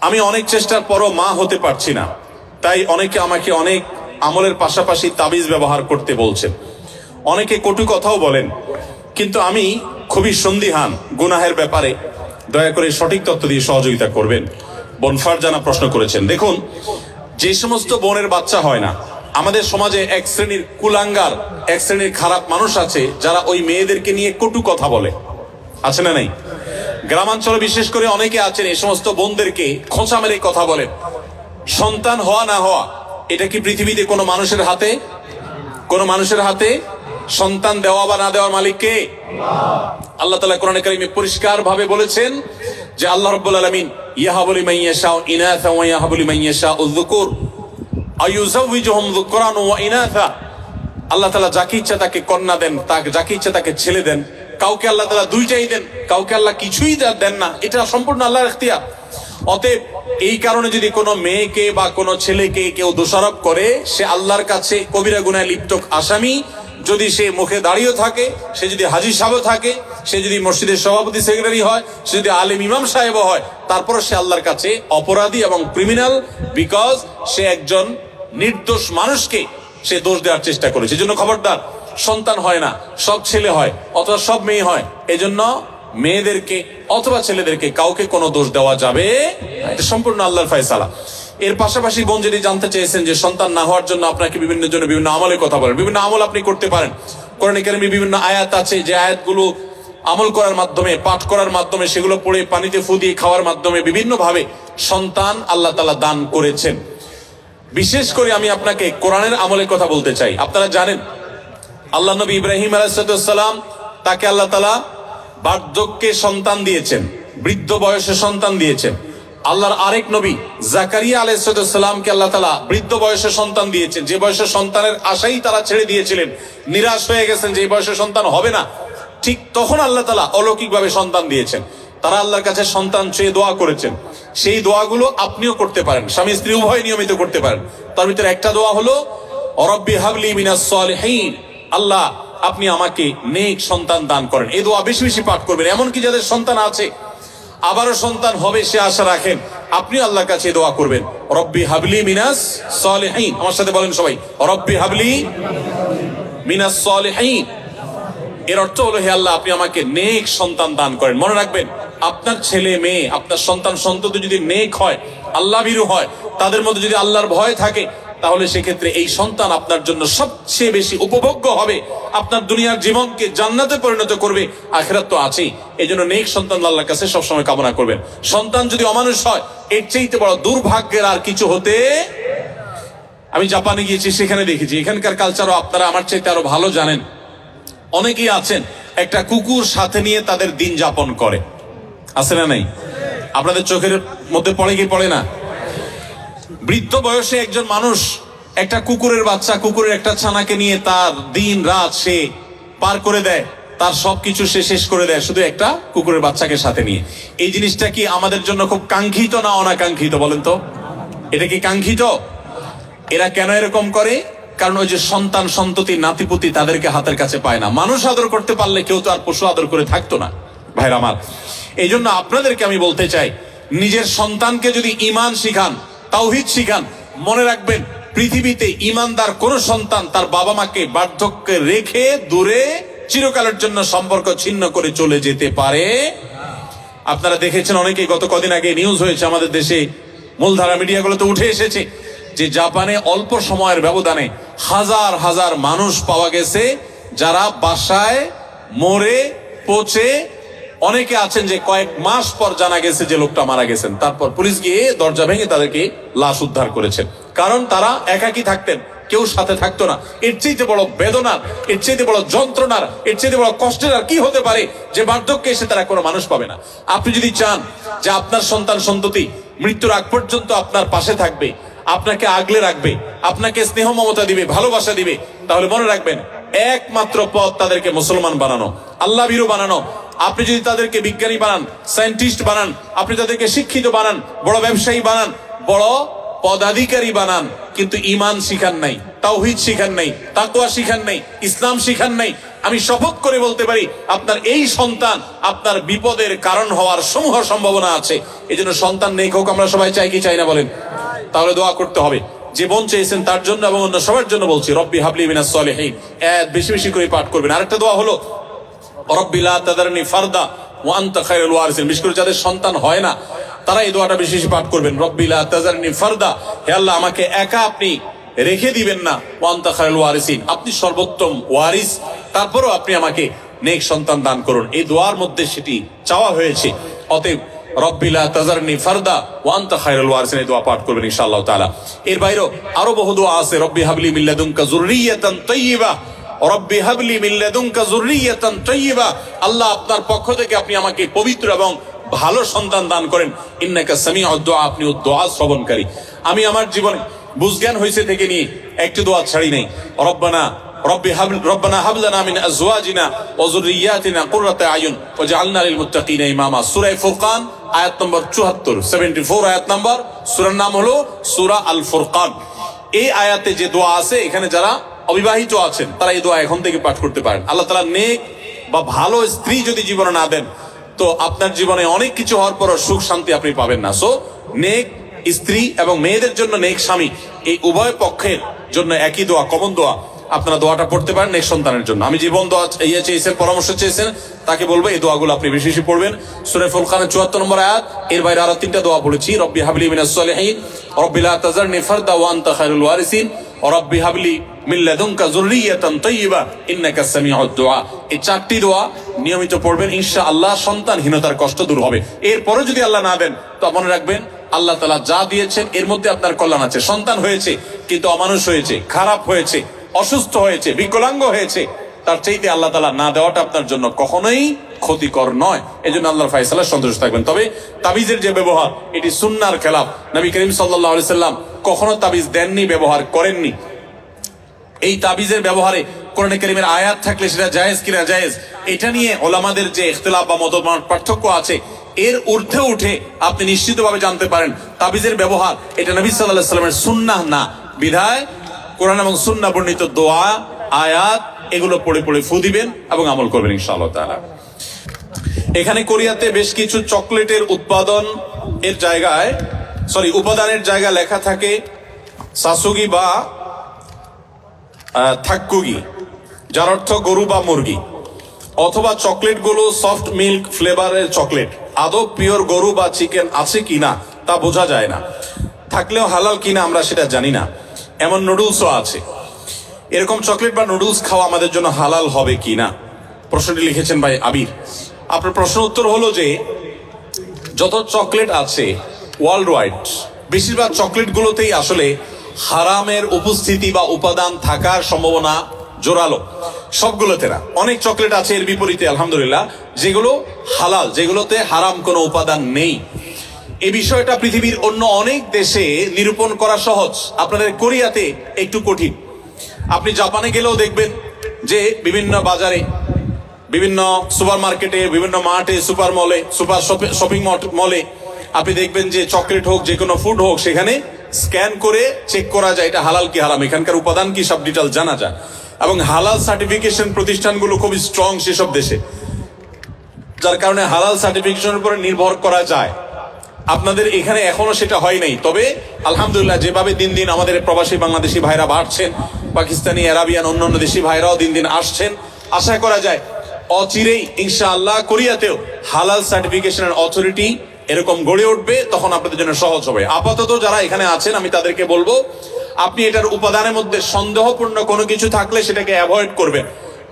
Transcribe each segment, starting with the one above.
আমি অনেক চেষ্টার পরও মা হতে পারছি না। তাই অনেকে আমাকে অনেক আমলের পাশাপাশি তাবিজ ব্যবহার করতে বলছেন। অনেকে কটু কথাও বলেন, কিন্তু আমি খুবই সন্দিহান গুনাহের ব্যাপারে। দয়া করে সঠিক তথ্য দিয়ে সহযোগিতা করবেন। বোন ফারজানা প্রশ্ন করেছেন, দেখুন, যে সমস্ত বোনের বাচ্চা হয় না, আমাদের সমাজে এক শ্রেণির কুলাঙ্গার, এক শ্রেণির খারাপ মানুষ আছে যারা ওই মেয়েদেরকে নিয়ে কটু কথা বলে। আছে না নাই? গ্রামাঞ্চলে বিশেষ করে অনেকে আছেন, এই সমস্ত বোনদেরকে খোঁচা মেরে কথা বলেন। সন্তান হওয়া না হওয়া, এটা কি পৃথিবীতে কোনো মানুষের হাতে? কোনো মানুষের হাতে সন্তান দেওয়া বা না দেওয়ার মালিক কে? আল্লাহ তালা কোরআন কারিমে পরিষ্কার ভাবে বলেছেন যে আল্লাহ রব্বুল আলমিন, ইয়াহাবলি মাইয়াশা ইনাথা ওয়া ইয়াহাবলি উযকুর। আয়ুজাউযুহুম যুকরান ওয়া ইনাথা আল্লাহ তালা যাকে ইচ্ছা তাকে কন্যা দেন, তাকে যাকে ইচ্ছা তাকে ছেলে দেন। কাউকে আল্লাহ তালা দুইটাই দেন, কাউকে আল্লাহ কিছুই দেন না। এটা সম্পূর্ণ আল্লাহর এখতিয়ার অতএব এই কারণে যদি কোনো মেয়েকে বা কোনো ছেলেকে কেউ দোষারোপ করে, সে আল্লাহর কাছে কবিরা গুনায় লিপ্ত আসামি। যদি সে মুখে দাঁড়িয়ে থাকে, সে যদি হাজির সাহেব থাকে, সে যদি মসজিদের সভাপতি সেক্রেটারি হয়, সে যদি আলেম ইমাম সাহেব হয় তারপর সে আল্লাহর কাছে অপরাধী এবং ক্রিমিনাল বিকজ সে একজন নির্দোষ মানুষকে সে দোষ দেওয়ার চেষ্টা করে। সেজন্য খবরদার সন্তান হয় না, সব ছেলে হয় অথবা সব মেয়ে হয়। এজন্য মেয়েদেরকে অথবা ছেলেদেরকে কাউকে কোনো দোষ দেওয়া যাবে সম্পূর্ণ আল্লাহর ফয়সালা। এর পাশাপাশি বোন যদি জানতে চেয়েছেন যে সন্তান না হওয়ার জন্য আপনাকে বিভিন্ন জন্য বিভিন্ন আমলের কথা বলেন, বিভিন্ন আমল আপনি করতে পারেন। কোরআন কারিমে বিভিন্ন আয়াত আছে যে আয়াতগুলো আমল করার মাধ্যমে, পাঠ করার মাধ্যমে, সেগুলো পড়ে পানিতে ফু দিয়ে খাওয়ার মাধ্যমে বিভিন্ন ভাবে সন্তান আল্লাহ তালা দান করেছেন। বিশেষ করে আমি আপনাকে কোরআনের আমলের কথা বলতে চাই। আপনারা জানেন আল্লাহ নবী ইব্রাহিম আলাইসালাম তাকে আল্লাহ তালা বার্ধক্যে সন্তান দিয়েছেন, বৃদ্ধ বয়সে সন্তান দিয়েছেন। আল্লাহর আরেক নবী জাকারিয়া আলাইসালামকে আল্লাহ তালা বৃদ্ধ বয়সে সন্তান দিয়েছেন। যে বয়সে সন্তানের আশাই তারা ছেড়ে দিয়েছিলেন, নিরাশ হয়ে গেছেন যে বয়সে সন্তান হবে না। ঠিক তখন আল্লাহ তালা অলৌকিকভাবে সন্তান দিয়েছেন। তারা আল্লাহর কাছে সন্তান চেয়ে দোয়া করেছেন। সেই দোয়াগুলো আপনিও করতে পারেন, স্বামী স্ত্রী উভয় নিয়মিত করতে পারেন। তার ভিতরে একটা দোয়া হলো অরব্বি হাবলি মিনাস আল্লাহ, আপনি আমাকে নেক সন্তান দান করেন। এই দোয়া বেশি বেশি পাঠ করবেন। এমনকি যাদের সন্তান আছে, আবারও সন্তান হবে, সে আশা রাখেন, আপনি আল্লাহর কাছে দোয়া করবেন। রব্বি হাবলি মিনাস সালিহিন। আমার সাথে বলেন সবাই, রব্বি হাবলি মিনাস সালিহিন। এর অর্থ হলো, হে আল্লাহ, আপনি আমাকে নেক সন্তান দান করেন। মনে রাখবেন, আপনার ছেলে মেয়ে, আপনার সন্তান সন্ততি যদি নেক হয় আল্লাহ ভীরু হয়, তাদের মধ্যে যদি আল্লাহর ভয় থাকে তাহলে সেক্ষেত্রে এই সন্তান আপনার জন্য সবচেয়ে বেশি উপভোগ্য হবে। আপনার দুনিয়ার জীবনকে জান্নাতে পরিণত করবে, আখেরাত তো আছেই। এই জন্য নেক সন্তান আল্লাহর কাছে সবসময় কামনা করবেন। সন্তান যদি অমানুষ হয়, এর চাইতে বড় দুর্ভাগ্যের আর কিছু হতে আমি জাপানে গিয়েছি, সেখানে দেখেছি। এখানকার কালচারও আপনারা আমার চাইতে আরও ভালো জানেন। অনেকেই আছেন, একটা কুকুর সাথে নিয়ে তাদের দিন যাপন করে। আছে না নাই? আপনাদের চোখের মধ্যে পড়ে কি পড়ে না? বৃদ্ধ বয়সে একজন মানুষ একটা কুকুরের বাচ্চা, কুকুরের একটা ছানাকে নিয়ে তার দিন, রাত সে পার করে দেয়, তার সবকিছু সে শেষ করে দেয় শুধু একটা কুকুরের বাচ্চাকে সাথে নিয়ে। এই জিনিসটা কি আমাদের জন্য খুব কাঙ্ক্ষিত না অনাকাঙ্ক্ষিত বলেন তো? এটা কি কাঙ্ক্ষিত? এরা কেন এরকম করে? কারণ ওই যে সন্তান, সন্ততি, নাতিপুতি তাদেরকে হাতের কাছে পায় না। মানুষ আদর করতে পারলে কেউ তো আর পশু আদর করে থাকতো না। ভাইরা আমার এই জন্য আপনাদেরকে আমি বলতে চাই, নিজের সন্তানকে যদি ইমান শিখান তাওহিদ শিখান। মনে রাখবেন, পৃথিবীতে ইমানদার কোন সন্তান তার বাবা মাকে বার্ধক্যে রেখে দূরে চিরকালের জন্য সম্পর্ক ছিন্ন করে চলে যেতে পারে। আপনারা দেখেছেন অনেকেই গত কদিন আগে নিউজ হয়েছে আমাদের দেশে, মূলধারা মিডিয়াগুলোতে উঠে এসেছে যে জাপানে অল্প সময়ের ব্যবধানে হাজার হাজার মানুষ পাওয়া গেছে যারা বাসায় মরে, পচে অনেকে আছেন যে কয়েক মাস পর জানা গেছে যে লোকটা মারা গেছেন। তারপর পুলিশ গিয়ে দরজা ভেঙে তাদেরকে লাশ উদ্ধার করেছেন। কারণ তারা একাকি থাকতেন, কেউ সাথে থাকতো না। এর চাইতে বড় বেদনার, এর চাইতে বড় যন্ত্রণার, এর চাইতে বড় কষ্টের আর কি হতে পারে যে বার্ধক্যে এসে তারা কোনো মানুষ পাবে না। আপনি যদি চান যে আপনার সন্তান সন্ততি মৃত্যুর আগ পর্যন্ত আপনার পাশে থাকবে, আপনাকে আগলে রাখবে, আপনাকে স্নেহ মমতা দিবে, ভালোবাসা দিবে, তাহলে মনে রাখবেন, একমাত্র পথ তাদেরকে মুসলমান বানানো, আল্লাহ বানানো আপনি যদি তাদেরকে বিজ্ঞানী বানান, সায়েন্টিস্ট বানান, আপনি তাদেরকে শিক্ষিত বানান, বড় ব্যবসায়ী বানান, বড় পদাধিকারী বানান, কিন্তু ইমান শিখান নাই, তাওহিদ শিখান নাই তাকুয়া শিখান নাই, ইসলাম শিখান নাই, আমি শপথ করে বলতে পারি, আপনার এই সন্তান আপনার বিপদের কারণ হওয়ার সমূহ সম্ভাবনা আছে। এই জন্য সন্তান নেই হোক, আমরা সবাই চাই কি চাই না বলেন? তাহলে দোয়া করতে হবে। যে বোন চেয়েছেন তার জন্য এবং অন্য সবার জন্য বলছি, রব্বি হাবলি মিনাস সলিহিন। বেশি বেশি করে পাঠ করবেন। আরেকটা দোয়া হলো বিশেষ যাদের সন্তান হয় না তারা এই দোয়াটা বেশি বেশি পাঠ করবেন। আমাকে একা আপনি রেখে দিবেন না। আপনি সর্বোত্তম ওয়ারিস। তারপরও আপনি আমাকে নেক সন্তান দান করুন। এই দোয়ার মধ্যে সেটি চাওয়া হয়েছে। অতএব রব্বিলা তাজারনি ফারদা ওয়ান্তা খায়রুল ওয়ারিসিন এই দোয়া পাঠ করবেন ইনশাআল্লাহ তাআলা। এর বাইরেও আরও বহু দোয়া আছে। রব্বি হাবলি মিন লাদুনকা যুররিয়াতান তাইয়্যিবা রব্বি হাবলি মিন লাদুনকা যুররিয়াতান তাইয়্যিবা আল্লাহ আপনার পক্ষ থেকে আপনি আমাকে পবিত্র এবং ভালো সন্তান দান করেন ইন্নাকা সামিউদ দুআ আপনি দোয়া শ্রবণকারী আমি আমার জীবনে বুঝজ্ঞান হয়েছে থেকে নিয়ে একটি দোয়া ছাড়ি নাই রব্বানা رب هب ربنا هب لنا من ازواجنا وذرياتنا قرة اعين واجعلنا للمتقين اماما সূরা ফুরকান আয়াত নম্বর 74 74 আয়াত নম্বর সূরার নাম হলো সূরা আল ফুরকান এই আয়াতে যে দোয়া আছে এখানে যারা অবিবাহিত আছেন, তারা এই দোয়া এখন থেকে পাঠ করতে পারেন। আল্লাহ তাআলা নেক বা ভালো স্ত্রী যদি জীবনে না দেন, তো আপনার জীবনে অনেক কিছু হওয়ার পরও সুখ শান্তি আপনি পাবেন না। সো নেক স্ত্রী এবং মেয়েদের জন্য নেক স্বামী, এই উভয় পক্ষের জন্য একই দোয়া কমন দোয়া। আপনারা দোয়াটা পড়তে পারেন নেক সন্তানের জন্য। আমি জীবন দোয়া ইয়ে চেয়েছেন, পরামর্শ চেয়েছেন, তাকে বলব এই দোয়াগুলো আপনি বেশি বেশি পড়বেন। সুরে ফুলখানের চুয়াত্তর নম্বর আয়াত, এর বাইরে আরও তিনটা দোয়া পড়েছি। রব্বি হাবলি মিনাস সলিহিন, রব্বি লা তাজারনি ফারদা ওয়া আনতা খায়রুল ওয়ারিসিন রব্বি হাবলি মিন লাদুনকা যুররিয়াতান তাইয়্যিবা ইন্নাকা সামিউদ দুআ। এই চারটি দোয়া নিয়মিত পড়বেন, ইনশাআল্লাহ সন্তানহীনতার কষ্ট দূর হবে। এরপরে যদি আল্লাহ না দেন, তো মনে রাখবেন, আল্লাহ তালা যা দিয়েছেন, এর মধ্যে আপনার কল্যাণ আছে। সন্তান হয়েছে, কিন্তু অমানুষ হয়েছে, খারাপ হয়েছে, অসুস্থ হয়েছে, বিকলাঙ্গ হয়েছে, তার চাইতে আল্লাহ তালা না দেওয়াটা আপনার জন্য কখনোই ক্ষতিকর নয়। এই জন্য আল্লাহর ফাইসালা সন্তুষ্ট থাকবেন। তবে তাবিজের যে ব্যবহার, এটি সুন্নার খেলাফ। নবী করিম সাল্লাহ সাল্লাম কখনো তাবিজ দেননি, ব্যবহার করেননি। এই তাবিজের ব্যবহারে কোরআন করিমের আয়াত থাকলে সেটা জায়েজ কিনা জায়েজ, এটা নিয়ে ওলামাদের যে ইখতলাফ বা মত পার্থক্য আছে, এর ঊর্ধ্বে উঠে আপনি নিশ্চিতভাবে জানতে পারেন, তাবিজের ব্যবহার এটা নবী সাল্লাহ সাল্লামের সুন্নাহ না। বিধায় কোরআন এবং সুন্না বর্ণিত দোয়া, আয়াত, এগুলো পড়ে পড়ে ফু দিবেন এবং আমল করবেন ইনশাআল্লাহ তাআলা। এখানে কোরিয়াতে বেশ কিছু চকলেটের উৎপাদন এর জায়গায় সরি উপাদানের জায়গা লেখা থাকে সাসুগি বা আহ, থাক্কুগি যার অর্থ গরু বা মুরগি অথবা চকলেটগুলো সফট মিল্ক ফ্লেভারের চকলেট। আদৌ পিওর গরু বা চিকেন আছে কিনা তা বোঝা যায় না। থাকলেও হালাল কিনা আমরা সেটা জানি না। এমন নুডলসও আছে। এরকম চকলেট বা নুডলস খাওয়া আমাদের জন্য হালাল হবে কিনা? প্রশ্নটি লিখেছেন ভাই আবির। আপনার প্রশ্ন উত্তর হলো যে, যত চকলেট আছে ওয়ার্ল্ড ওয়াইড বেশিরভাগ চকলেটগুলোতেই আসলে হারামের উপস্থিতি বা উপাদান থাকার সম্ভাবনা জোরালো। সবগুলোতে না। অনেক চকলেট আছে এর বিপরীতে, আলহামদুলিল্লাহ। যেগুলো হালাল, যেগুলোতে হারাম কোনো উপাদান নেই। এই বিষয়টা পৃথিবীর অন্য অনেক দেশে নিরূপণ করা সহজ। আপনাদের কোরিয়াতে একটু কঠিন। আপনি জাপানে গেলেও দেখবেন যে, বিভিন্ন বাজারে বিভিন্ন সুপার মার্কেটে বিভিন্ন মার্টে, সুপার মলে, সুপার শপিং মলে আপনি দেখবেন যে চকলেট হোক, যে কোনো ফুড হোক, সেখানে স্ক্যান করে চেক করা যায় এটা হালাল কি হারাম, এখানকার উপাদান কি, সব ডিটেল জানা যায়। এবং হালাল সার্টিফিকেশন প্রতিষ্ঠানগুলো খুবই স্ট্রং সেসব দেশে। যার কারণে হালাল সার্টিফিকেশনের উপরে নির্ভর করা যায়। আপনাদের এখানে এখনও সেটা হয় নাই, তবে আলহামদুলিল্লাহ যেভাবে দিন দিন আমাদের প্রবাসী বাংলাদেশি ভাইরা বাড়ছেন, পাকিস্তানি, আরাবিয়ান, অন্যান্য দেশি ভাইরাও দিন দিন আসছেন, আশা করা যায় অচিরেই ইনশাআল্লাহ কোরিয়াতেও হালাল সার্টিফিকেশনের অথরিটি এরকম গড়ে উঠবে, তখন আপনাদের জন্য সহজ হবে। আপাতত যারা এখানে আছেন, আমি তাদেরকে বলব, আপনি এটার উপাদানের মধ্যে সন্দেহপূর্ণ কোনো কিছু থাকলে সেটাকে অ্যাভয়েড করবেন।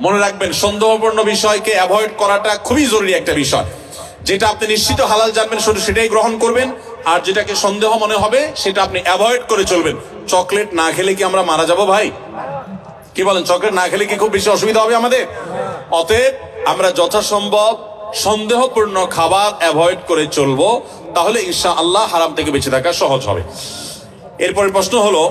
মনে রাখবেন, সন্দেহপূর্ণ বিষয়কে অ্যাভয়েড করাটা খুবই জরুরি একটা বিষয়। যেটা আপনি নিশ্চিত হালাল জানবেন, শুধু সেটাই গ্রহণ করবেন, আর যেটাকে সন্দেহ মনে হবে, সেটা আপনি অ্যাভয়েড করে চলবেন। চকলেট না খেলে কি আমরা মারা যাব ভাই? কি বলেন, চকলেট না খেলে কি খুব বেশি অসুবিধা হবে আমাদের? অতএব আমরা যথাসম্ভব সন্দেহপূর্ণ খাবার অ্যাভয়েড করে চলবো, তাহলে ইনশা আল্লাহ হারাম থেকে বেঁচে থাকা সহজ হবে। এরপরে প্রশ্ন হলো